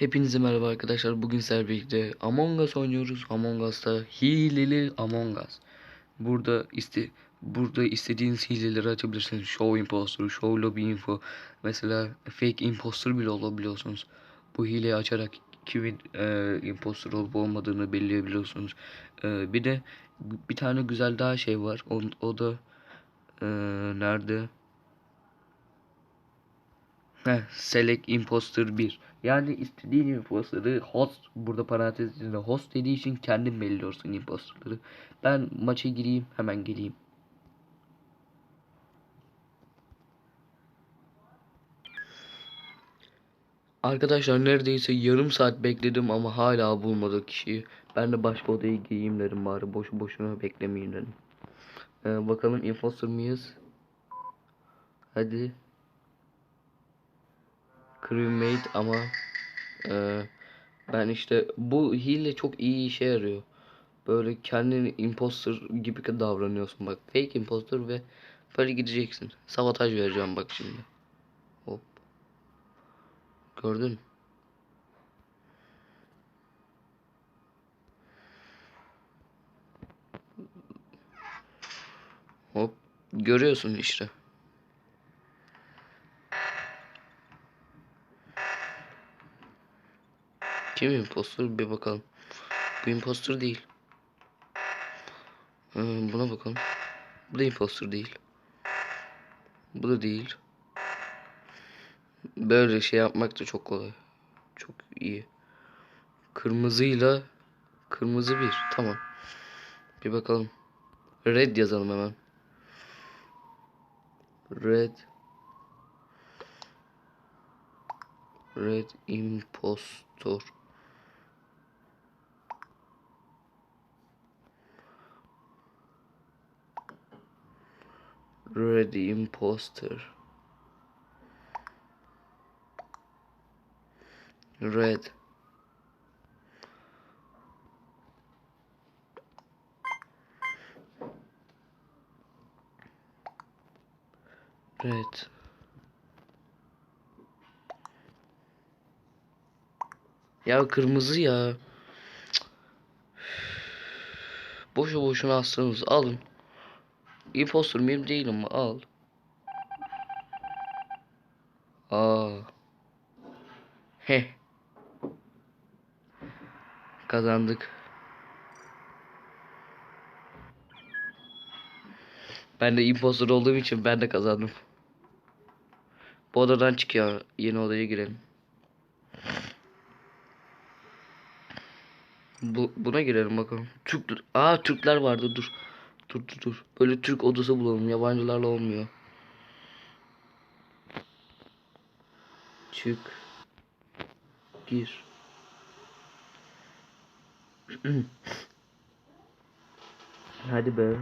Hepinize merhaba arkadaşlar. Bugün sizlerle birlikte Among Us oynuyoruz. Among Us'ta hileli Among Us. Burada iste burada istediğiniz hileleri açabilirsiniz. Show imposter, show lobby info. Mesela fake imposter bile olabiliyorsunuz. Bu hileyi açarak kimin e, imposter olup olmadığını belirleyebiliyorsunuz. E, bir de bir tane güzel daha şey var. O, o da e, nerede? Heh, select imposter 1. Yani istediğin imposter'ı host burada parantez içinde host dediği için kendin belirliyorsun imposter'ları. Ben maça gireyim hemen geleyim. Arkadaşlar neredeyse yarım saat bekledim ama hala bulmadık kişiyi. Ben de başka odaya gireyim dedim bari boşu boşuna beklemeyeyim dedim. Ee, bakalım imposter mıyız? Hadi. Crewmate ama e, ben işte bu hile çok iyi işe yarıyor. Böyle kendini imposter gibi davranıyorsun bak. Fake imposter ve böyle gideceksin. Sabotaj vereceğim bak şimdi. Hop. Gördün? Hop. Görüyorsun işte. Kim impostor bir bakalım. Bu impostor değil. Ee, buna bakalım. Bu da impostor değil. Bu da değil. Böyle şey yapmak da çok kolay. Çok iyi. Kırmızıyla kırmızı bir. Tamam. Bir bakalım. Red yazalım hemen. Red Red impostor. Red imposter. Red. Red. Ya kırmızı ya. Boşu boşuna astınız. Alın. Impostor mıyım değilim mi? Al. Aa. Heh. Kazandık. Ben de impostor olduğum için ben de kazandım. Bu odadan çıkıyor. Yeni odaya girelim. Bu, buna girelim bakalım. Türk, Aa Türkler vardı dur. Dur dur dur. Böyle Türk odası bulalım. Yabancılarla olmuyor. Çık. Gir. Hadi be.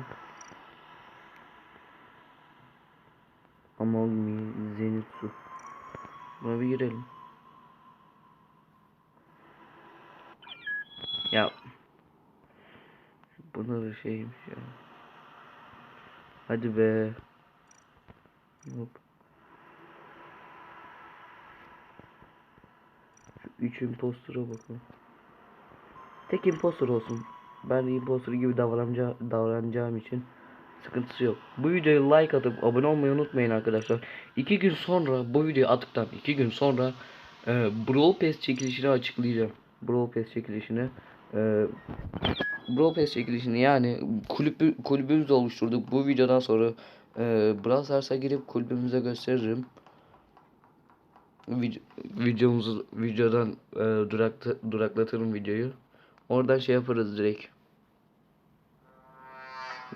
Among me Zenitsu. Buna bir girelim. Ya. Buna da şeymiş ya. Hadi be. Hop. Şu üç impostora bakın. Tek impostor olsun. Ben impostor gibi davranacağım için sıkıntısı yok. Bu videoyu like atıp abone olmayı unutmayın arkadaşlar. İki gün sonra bu videoyu attıktan iki gün sonra e, Brawl Pass çekilişini açıklayacağım. Brawl Pass çekilişini. E, Brawl Pass çekilişini yani kulübü, kulübümüzü oluşturduk. Bu videodan sonra e, Brawl Stars'a girip kulübümüze gösteririm. Vid videomuzu videodan e, durakta, duraklatırım videoyu. Oradan şey yaparız direkt.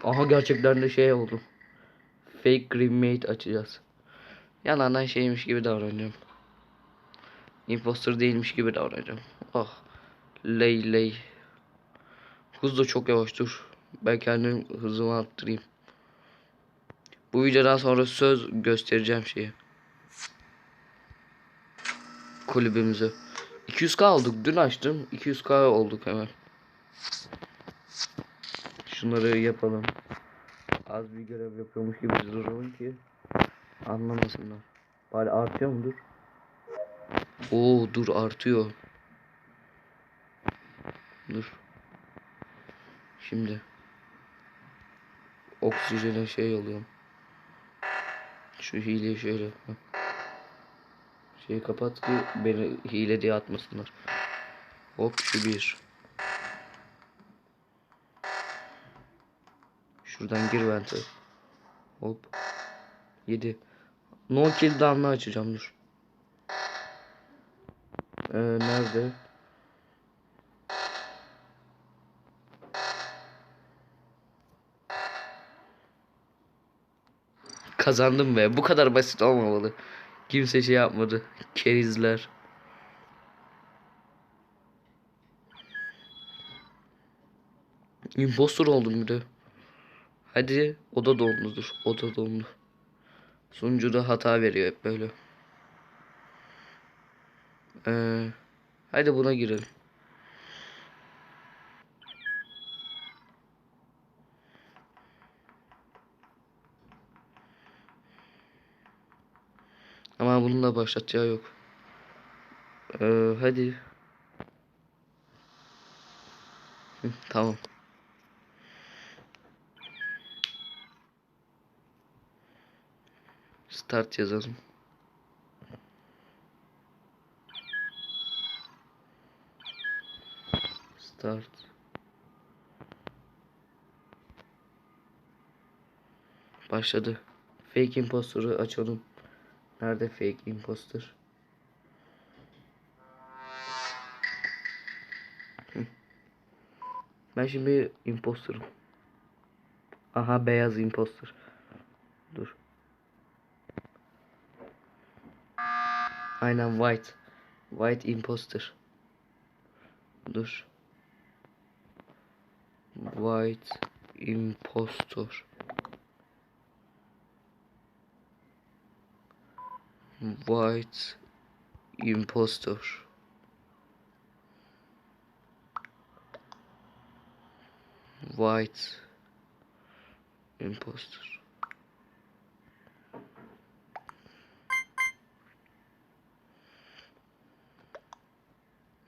Aha gerçekten de şey oldu. Fake Greenmate açacağız. Yalandan şeymiş gibi davranacağım. Imposter değilmiş gibi davranacağım. Ah. Ley ley. Hız da çok yavaş dur. Ben kendim hızımı arttırayım. Bu videodan sonra söz göstereceğim şeyi. Kulübümüzü. 200k olduk. Dün açtım. 200k olduk hemen. Şunları yapalım. Az bir görev yapıyormuş gibi duralım ki anlamasınlar. Bari artıyor mu dur? Oo dur artıyor. Dur. Şimdi. Oksijene şey alıyorum. Şu hileyi şöyle. Şeyi kapat ki beni hile diye atmasınlar. Hop şu bir. Şuradan gir vente. Hop. 7. No kill down'ı açacağım dur. Ee, nerede? Kazandım be. Bu kadar basit olmamalı. Kimse şey yapmadı. Kerizler. Impostor oldum bir de. Hadi o da dondudur. O da dondu. Sunucuda hata veriyor hep böyle. Ee, hadi buna girelim. Ama bunun da başlatacağı yok. Ee, hadi. Tamam. Start yazalım. Start. Başladı. Fake imposter'ı açalım. Nerede fake imposter? Ben şimdi imposter'ım. Aha beyaz imposter. Dur. Aynen white. White imposter. Dur. White impostor. White impostor. White impostor.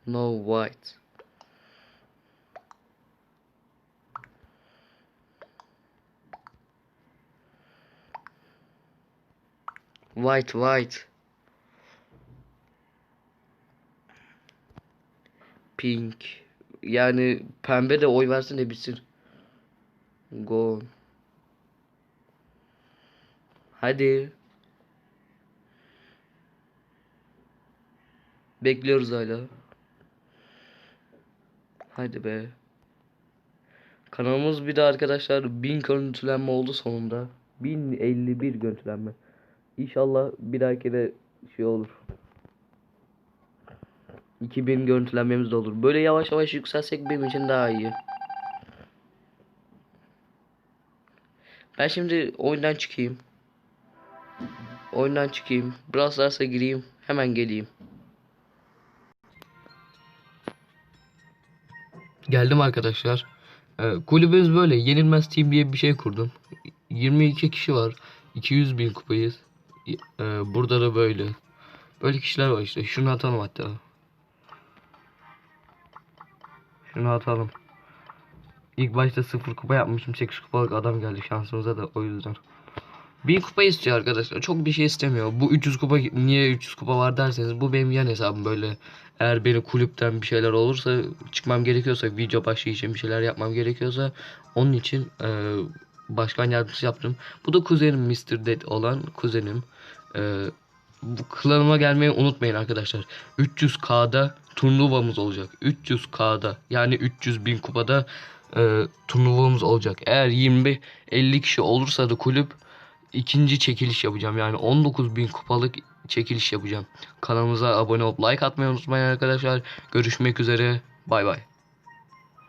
No white. White white. Pink. Yani pembe de oy versin de bitsin. Go. Hadi. Bekliyoruz hala. Hadi be. Kanalımız bir de arkadaşlar 1000 görüntülenme oldu sonunda. 1051 görüntülenme. İnşallah bir dahaki de şey olur. 2000 görüntülenmemiz de olur. Böyle yavaş yavaş yükselsek benim için daha iyi. Ben şimdi oyundan çıkayım. Oyundan çıkayım. Brawl gireyim. Hemen geleyim. Geldim arkadaşlar. Ee, kulübümüz böyle. Yenilmez Team diye bir şey kurdum. 22 kişi var. 200 bin kupayız. Ee, burada da böyle. Böyle kişiler var işte. Şunu atalım hatta. Şunu atalım. İlk başta sıfır kupa yapmışım. 8 kupalık adam geldi şansımıza da o yüzden. 1000 kupa istiyor arkadaşlar. Çok bir şey istemiyor. Bu 300 kupa niye 300 kupa var derseniz bu benim yan hesabım böyle. Eğer beni kulüpten bir şeyler olursa çıkmam gerekiyorsa video başlığı için bir şeyler yapmam gerekiyorsa onun için e, başkan yardımcısı yaptım. Bu da kuzenim Mr. Dead olan kuzenim. E, bu klanıma gelmeyi unutmayın arkadaşlar. 300k'da turnuvamız olacak. 300k'da yani 300 bin kupada e, turnuvamız olacak. Eğer 20-50 kişi olursa da kulüp ikinci çekiliş yapacağım. Yani 19 bin kupalık çekiliş yapacağım. Kanalımıza abone olup like atmayı unutmayın arkadaşlar. Görüşmek üzere. Bay bay.